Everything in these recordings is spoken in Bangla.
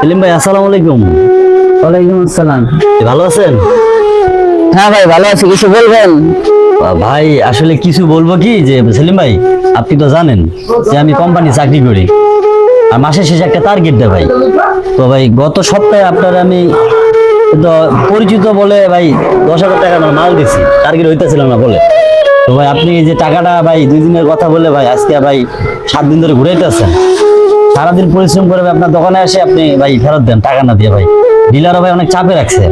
সেলিম ভাই আসসালামু আলাইকুম। ওয়ালাইকুম আসসালাম। ভালো আছেন? হ্যাঁ ভাই ভালো আছি কিছু বলবেন? ভাই আসলে কিছু বলব কি? যে সেলিম ভাই আপনি তো জানেন যে আমি কোম্পানি চাকরি করি। আর মাসের শেষে একটা টার্গেট দেয় ভাই। তো ভাই গত সপ্তাহে আপনার আমি পরিচিত বলে ভাই দশ হাজার টাকা মাল দিছি। টার্গেট হইতেছিল না বলে। তো ভাই, আপনি এই যে টাকাটা ভাই দুই দিনের কথা বলে ভাই, আজকে ভাই সাত দিন ধরে ঘুরাইতেছেন সারাদিন পরিশ্রম করে ভাই আপনার দোকানে এসে আপনি ভাই ফেরত দেন টাকা না দিয়ে ভাই। ডিলারও ভাই অনেক চাপে রাখছে।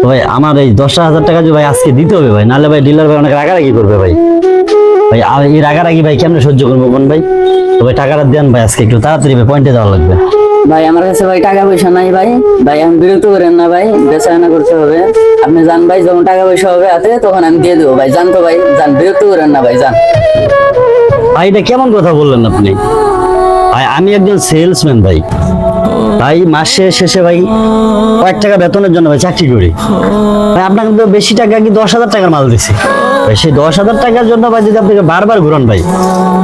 তো ভাই, আমার এই দশ হাজার টাকা যে ভাই আজকে দিতে হবে ভাই, নাহলে ভাই ডিলার ভাই অনেক রাগারাগি করবে ভাই। ভাই এই রাগারাগি ভাই কেমনে সহ্য করব কোন ভাই? তো ভাই, টাকাটা দেন ভাই আজকে একটু তাড়াতাড়ি ভাই পয়েন্টে যাওয়া লাগবে। ভাই, আমার কাছে ভাই টাকা পয়সা নাই ভাই। ভাই, আমি বিরক্ত করেন না ভাই বেচা কেনা করতে হবে। আপনি যান ভাই, যখন টাকা পয়সা হবে হাতে, তখন আমি দিয়ে দেবো। ভাই জান তো ভাই, যান, বিরক্ত করেন না ভাই, যান। ভাই এটা কেমন কথা বললেন আপনি? ভাই, আমি একজন সেলসম্যান ভাই। ভাই মাসের শেষে ভাই কয়েক টাকা বেতনের জন্য ভাই চাকরি করি। ভাই, আপনাকে তো বেশি টাকা কি দশ হাজার টাকার মাল দিছি? সেই দশ হাজার টাকার জন্য ভাই যদি আপনাকে বারবার ঘুরান ভাই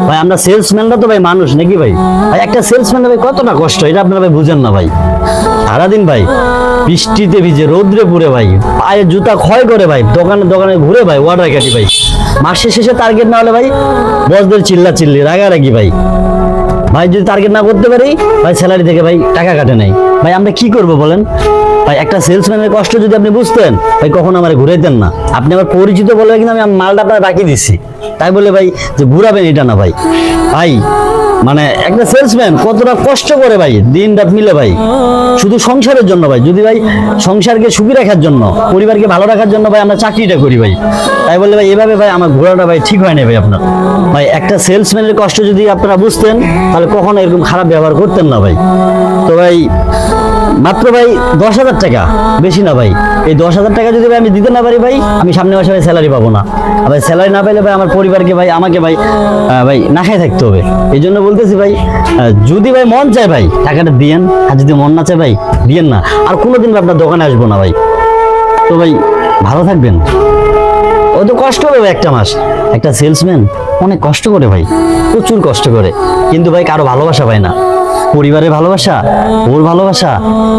ভাই, আমরা সেলসম্যানরা তো ভাই মানুষ নাকি ভাই? ভাই, একটা সেলসম্যানের ভাই কতটা কষ্ট, এটা আপনারা ভাই বুঝেন না ভাই। সারাদিন ভাই বৃষ্টিতে ভিজে ভাই, পায়ে জুতা ক্ষয় করে ভাই, দোকানে দোকানে ঘুরে ভাই ওয়াটার কাটি ভাই। মাসের শেষে টার্গেট না হলে ভাই বসদের চিল্লা চিল্লি রাগারাগি ভাই। ভাই, যদি টার্গেট না করতে পারি, ভাই স্যালারি থেকে ভাই টাকা কাটে নাই। ভাই, আমরা কি করব বলেন? ভাই, একটা সেলসম্যানের কষ্ট যদি আপনি বুঝতেন, ভাই, কখন আমার ঘুরাইতেন না। আপনি আমার পরিচিত বলে কিন্তু আমি মালটা আপনার বাকি দিছি। তাই বলে, ভাই, যে ঘুরাবেন এটা না, ভাই। ভাই মানে একটা সেলসম্যান কতটা কষ্ট করে, ভাই দিন রাত মিলে, ভাই। শুধু সংসারের জন্য, ভাই। যদি, ভাই, সংসারকে সুখী রাখার জন্য, পরিবারকে ভালো রাখার জন্য, ভাই, আমরা চাকরিটা করি, ভাই। তাই বলে, ভাই, এভাবে, ভাই, আমার ঘোরাটা, ভাই, ঠিক হয় না, ভাই, আপনার। ভাই, একটা সেলসম্যানের কষ্ট যদি আপনারা বুঝতেন, তাহলে কখনো এরকম খারাপ ব্যবহার করতেন না, ভাই। তো, ভাই মাত্র ভাই দশ হাজার টাকা। বেশি না ভাই। এই দশ হাজার টাকা যদি ভাই আমি দিতে না পারি ভাই, আমি সামনে মাসে ভাই স্যালারি পাবো না। ভাই স্যালারি না পাইলে ভাই আমার পরিবারকে ভাই, আমাকে ভাই ভাই না খাই থাকতে হবে। এই জন্য বলতেছি ভাই যদি ভাই মন চায় ভাই, টাকাটা দিয়েন। আর যদি মন না চায় ভাই, দিয়েন না। আর কোনোদিন আপনার দোকানে আসব না ভাই। তো ভাই, ভালো থাকবেন। ও তো কষ্ট হবে ভাই একটা মাস। একটা সেলসম্যান অনেক কষ্ট করে ভাই। প্রচুর কষ্ট করে। কিন্তু ভাই কারও ভালোবাসা পায় না। পরিবারের ভালোবাসা, ওর ভালোবাসা,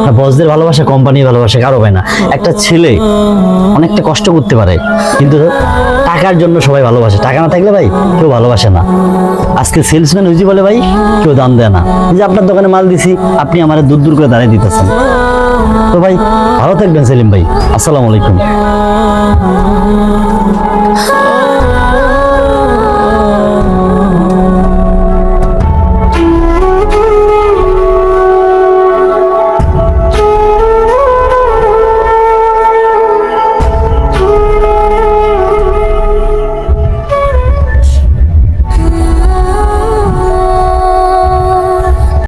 আর বসদের ভালোবাসা কোম্পানির ভালোবাসা, কারও পায় না। একটা ছেলে অনেকটা কষ্ট করতে পারে, কিন্তু টাকার জন্য সবাই ভালোবাসে। টাকা না থাকলে ভাই কেউ ভালোবাসে না। আজকে সেলসম্যান হয়েছি বলে ভাই, কেউ দাম দেয় না। যে আপনার দোকানে মাল দিছি, আপনি আমার দূর দূর করে দাঁড়িয়ে দিতেছেন। তো ভাই, ভালো থাকবেন সেলিম ভাই। আসসালামু আলাইকুম।